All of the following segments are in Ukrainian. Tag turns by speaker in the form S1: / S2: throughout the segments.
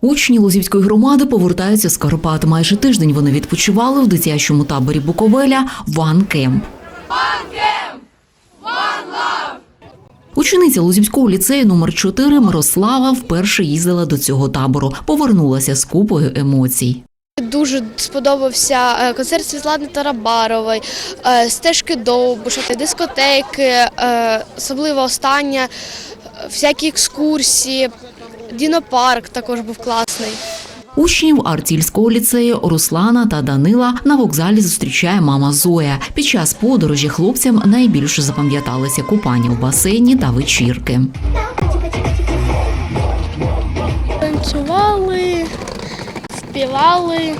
S1: Учні Лозівської громади повертаються з Карпат. Майже тиждень вони відпочивали в дитячому таборі Буковеля Ван Кемп. Учениця Лозівського ліцею номер 4 Мирослава вперше їздила до цього табору. Повернулася з купою емоцій.
S2: Дуже сподобався е, концерт Світлани Тарабарової, е, стежки Довбуша, дискотеки, е, особливо остання, всякі екскурсії, дінопарк також був класний.
S1: Учнів Артільського ліцею Руслана та Данила на вокзалі зустрічає мама Зоя. Під час подорожі хлопцям найбільше запам'яталися купання в басейні та вечірки.
S2: Танцювали, співали.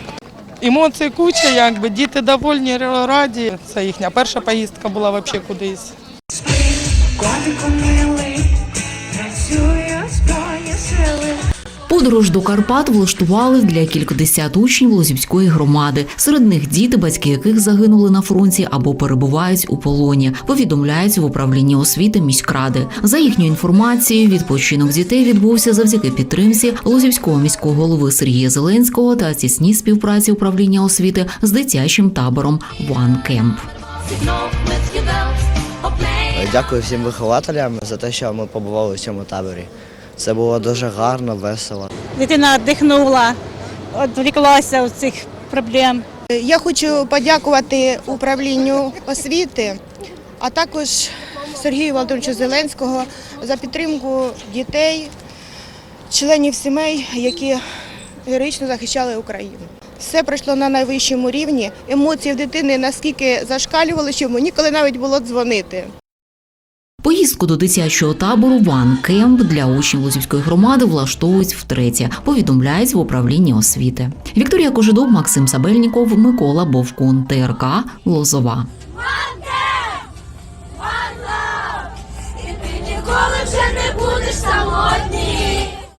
S3: Емоцій куча, якби діти довольні, раді. Це їхня перша поїздка була взагалі кудись.
S1: Подорож до Карпат влаштували для кількадесят учнів Лозівської громади. Серед них діти, батьки яких загинули на фронті або перебувають у полоні. Повідомляють в управлінні освіти міськради. За їхньою інформацією, відпочинок дітей відбувся завдяки підтримці Лозівського міського голови Сергія Зеленського та тісній співпраці управління освіти з дитячим табором One Camp.
S4: Дякую всім вихователям за те, що ми побували в цьому таборі. Це було дуже гарно, весело.
S5: Дитина дихнула, відвлеклася від цих проблем.
S6: Я хочу подякувати управлінню освіти, а також Сергію Володимировичу Зеленського за підтримку дітей, членів сімей, які героїчно захищали Україну. Все пройшло на найвищому рівні. Емоції в дитини наскільки зашкалювали, що йому ніколи навіть було дзвонити.
S1: Поїздку до дитячого табору Ван Camp для учнів Лозівської громади влаштовують втретє. Повідомляють в управлінні освіти. Вікторія Кожедов, Максим Сабельніков, Микола Бовкун, ТРК Лозова.